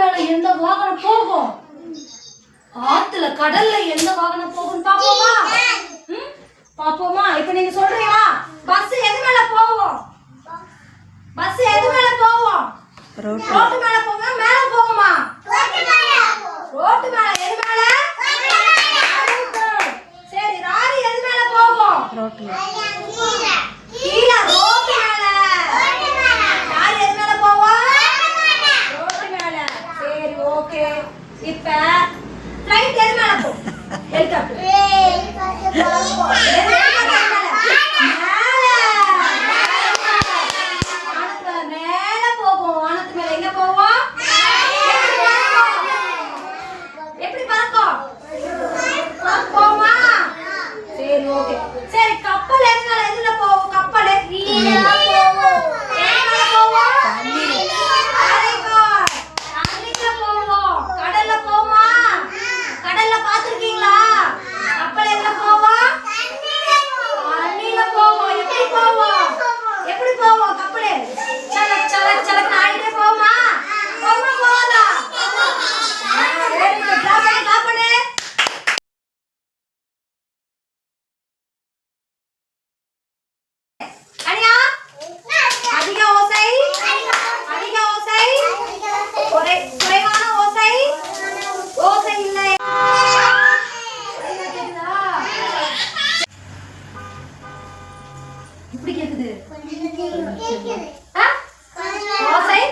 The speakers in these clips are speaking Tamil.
மேல எந்த வாகனம் போகும்? ஆத்துல கடல்ல எந்த வாகனம் போகும் பாப்போமா? ம்? பாப்போமா இப்ப நீங்க சொல்றீங்களா? பஸ் எது மேல போகும்? பஸ் எது மேல போகும்? ரோட்டு ரோட்டு மேல போகுமா மேல போகுமா? ரோட்டு மேல எது மேல? சரி ராரி எது மேல போகும்? ரோட்டில்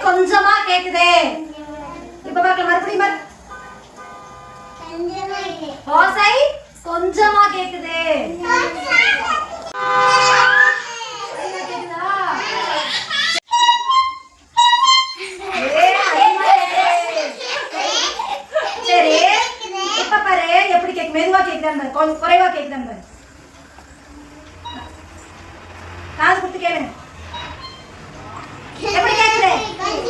கொஞ்சமா கேக்குது. இப்ப பாக்கல மறுபடியும் ஓசை கொஞ்சமா கேக்குது. மெதுவா கேக்குதான் பாரு. குறைவா கேக்குதான் பாரு. காது கொடுத்து கேளுங்க Hey, hey, hey, hey,